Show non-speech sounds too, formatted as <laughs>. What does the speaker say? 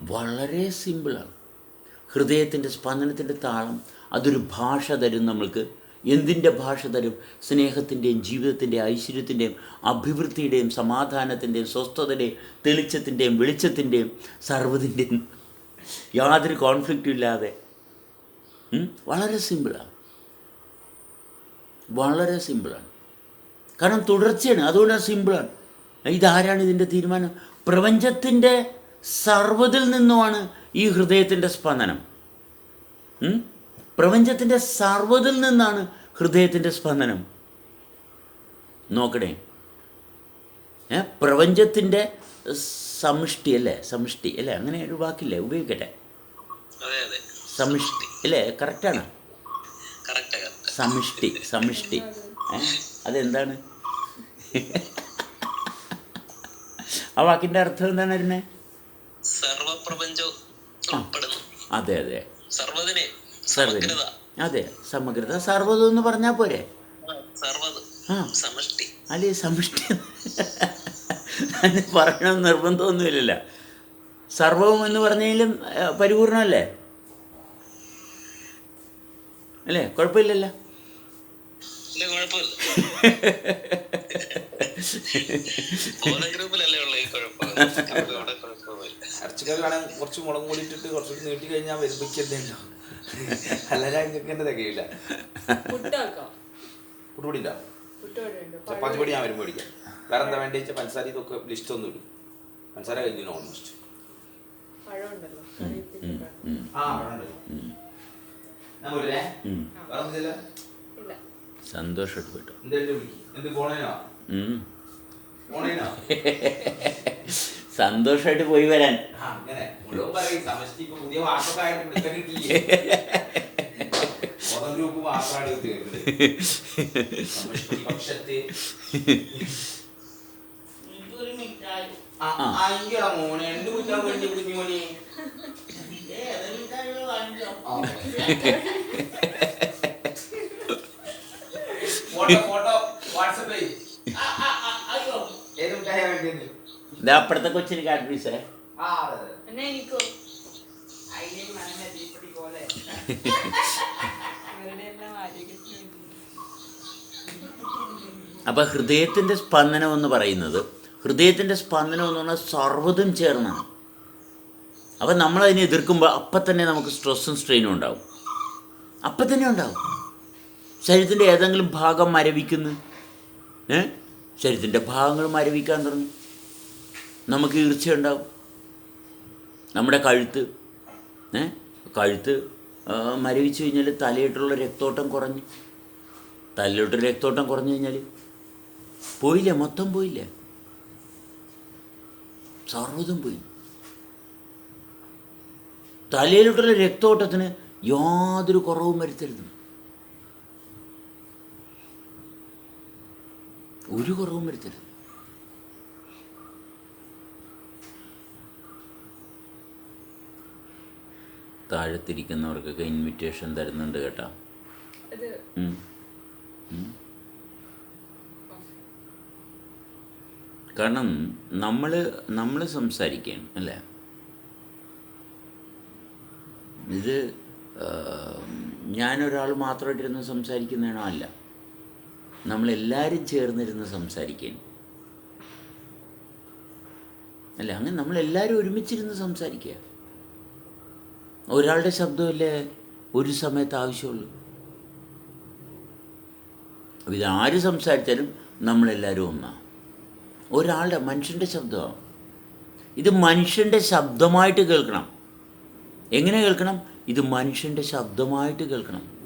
വളരെ സിമ്പിളാണ്. ഹൃദയത്തിന്റെ സ്പന്ദനത്തിന്റെ താളം അതൊരു ഭാഷ തരും നമ്മൾക്ക്. എന്തിന്റെ ഭാഷ തരും? സ്നേഹത്തിന്റെയും ജീവിതത്തിന്റെയും ഐശ്വര്യത്തിന്റെയും അഭിവൃദ്ധിയുടെയും സമാധാനത്തിന്റെയും സ്വസ്ഥതയുടെയും തെളിച്ചത്തിന്റെയും വെളിച്ചത്തിന്റെയും സർവതിന്റെയും. യാതൊരു കോൺഫ്ലിക്റ്റും ഇല്ലാതെ. വളരെ സിമ്പിളാണ്. വളരെ സിമ്പിളാണ്. കാരണം തുടർച്ചയാണ്. അതുകൊണ്ടാണ് സിമ്പിളാണ്. ഇതാരാണ് ഇതിന്റെ തീരുമാനം? പ്രപഞ്ചത്തിന്റെ സർവതിൽ നിന്നുമാണ് ഈ ഹൃദയത്തിന്റെ സ്പന്ദനം? പ്രപഞ്ചത്തിന്റെ സർവതിൽ നിന്നാണ് ഹൃദയത്തിന്റെ സ്പന്ദനം. നോക്കണേ. പ്രപഞ്ചത്തിന്റെ സമിഷ്ടി അല്ലേ? സമിഷ്ടി അല്ലേ? അങ്ങനെ ഒരു വാക്കില്ലേ? ഉപയോഗിക്കട്ടെ. സമിഷ്ടി അല്ലേ? കറക്റ്റാണ്. Correct correct. സമിഷ്ടി സമിഷ്ടി. അതെന്താണ്? ആ വാക്കിന്റെ അർത്ഥം എന്താണ് വരുന്നത് ഉൾപ്പെടുന്നു. അതെ അതെ. അതെ സമഗ്രത. സർവതം എന്ന് പറഞ്ഞാൽ പോരെ? സമഷ്ടി. അല്ലേ സമിഷ്ടി. പറയണം നിർബന്ധമൊന്നുമില്ലല്ലോ. സർവവും എന്ന് പറഞ്ഞാലും പരിപൂർണല്ലേ പരിപൂർണമല്ലേ? അല്ലേ കുഴപ്പമില്ലല്ലോ? ഗ്രൂപ്പിലല്ലേ <laughs> ഉള്ള ഈ കുഴപ്പം? നമുക്ക് വേണമെങ്കിൽ കുറച്ച് മുളക് കൂടി ഇട്ടിട്ട് കുറച്ചുകൂടി നീട്ടി കഴിഞ്ഞാൽ വരുമ്പിക്കല്ലോ? അല്ല ഞാൻ ഇതൊക്കെ എന്റെ തികയില്ല. പുട്ടുപൊടി ഉണ്ടാവും ചപ്പാത്തി പൊടി ഞാൻ വരുമ്പോൾ മേടിക്കാം വേറെ എന്താ വേണ്ടി വെച്ചാൽ പഞ്ചസാര ഇതൊക്കെ ലിസ്റ്റ് ഒന്നും ഇടും. പഞ്ചസാര കഴിഞ്ഞു ഓൾമോസ്റ്റ് സന്തോഷം ആ സന്തോഷമായിട്ട് പോയിട്ടു. എന്തെങ്കിലും എന്ത് പോണേനോ ഉം. <laughs> സന്തോഷമായിട്ട് പോയി വരാൻ. ആ, ഇവരുടെ കൊച്ചിന് കാട്ടിസേ അപ്പൊ അപ്പോൾ ഹൃദയത്തിന്റെ സ്പന്ദനം എന്ന് പറയുന്നത് ഹൃദയത്തിന്റെ സ്പന്ദനം എന്ന് പറഞ്ഞാൽ സർവതും ചേർന്നാണ്. അപ്പൊ നമ്മൾ അതിനെ എതിർക്കുമ്പോൾ അപ്പം തന്നെ നമുക്ക് സ്ട്രെസ്സും സ്ട്രെയിനും ഉണ്ടാവും. അപ്പം തന്നെ ഉണ്ടാവും. ശരീരത്തിന്റെ ഏതെങ്കിലും ഭാഗം മരവിക്കുന്നു. ഏ? ശരീരത്തിന്റെ ഭാഗങ്ങൾ മരവിക്കാൻ തുടങ്ങി. നമുക്ക് ഈർച്ചയുണ്ടാവും. നമ്മുടെ കഴുത്ത് ഏ കഴുത്ത് മരവിച്ചു കഴിഞ്ഞാൽ തലയിട്ടുള്ള രക്തോട്ടം കുറഞ്ഞു. തലയിലോട്ട് രക്തോട്ടം കുറഞ്ഞു കഴിഞ്ഞാൽ പോയില്ലേ മൊത്തം പോയില്ല. സർവതും പോയി. തലയിലോട്ടുള്ള രക്തോട്ടത്തിന് യാതൊരു കുറവും വരുത്തരുത്. ഒരു കുറവും വരുത്തരുത്. താഴത്തിരിക്കുന്നവർക്കൊക്കെ ഇൻവിറ്റേഷൻ തരുന്നുണ്ട് കേട്ടോ. കാരണം നമ്മൾ നമ്മൾ സംസാരിക്കണം അല്ലേ? ഇത് ഞാനൊരാൾ മാത്രമായിട്ടിരുന്ന് സംസാരിക്കുന്നതാണോ അല്ല. നമ്മളെല്ലാവരും ചേർന്നിരുന്ന് സംസാരിക്കുകയാണ്. അല്ല അങ്ങനെ നമ്മളെല്ലാവരും ഒരുമിച്ചിരുന്ന് സംസാരിക്കുക. ഒരാളുടെ ശബ്ദമല്ലേ ഒരു സമയത്ത് ആവശ്യമുള്ളൂ. ഇതാര് സംസാരിച്ചാലും നമ്മളെല്ലാവരും ഒന്നാണ് ഒരാളുടെ മനുഷ്യന്റെ ശബ്ദമാണ് ഇത് മനുഷ്യന്റെ ശബ്ദമായിട്ട് കേൾക്കണം. എങ്ങനെ കേൾക്കണം? ഇത് മനുഷ്യന്റെ ശബ്ദമായിട്ട് കേൾക്കണം.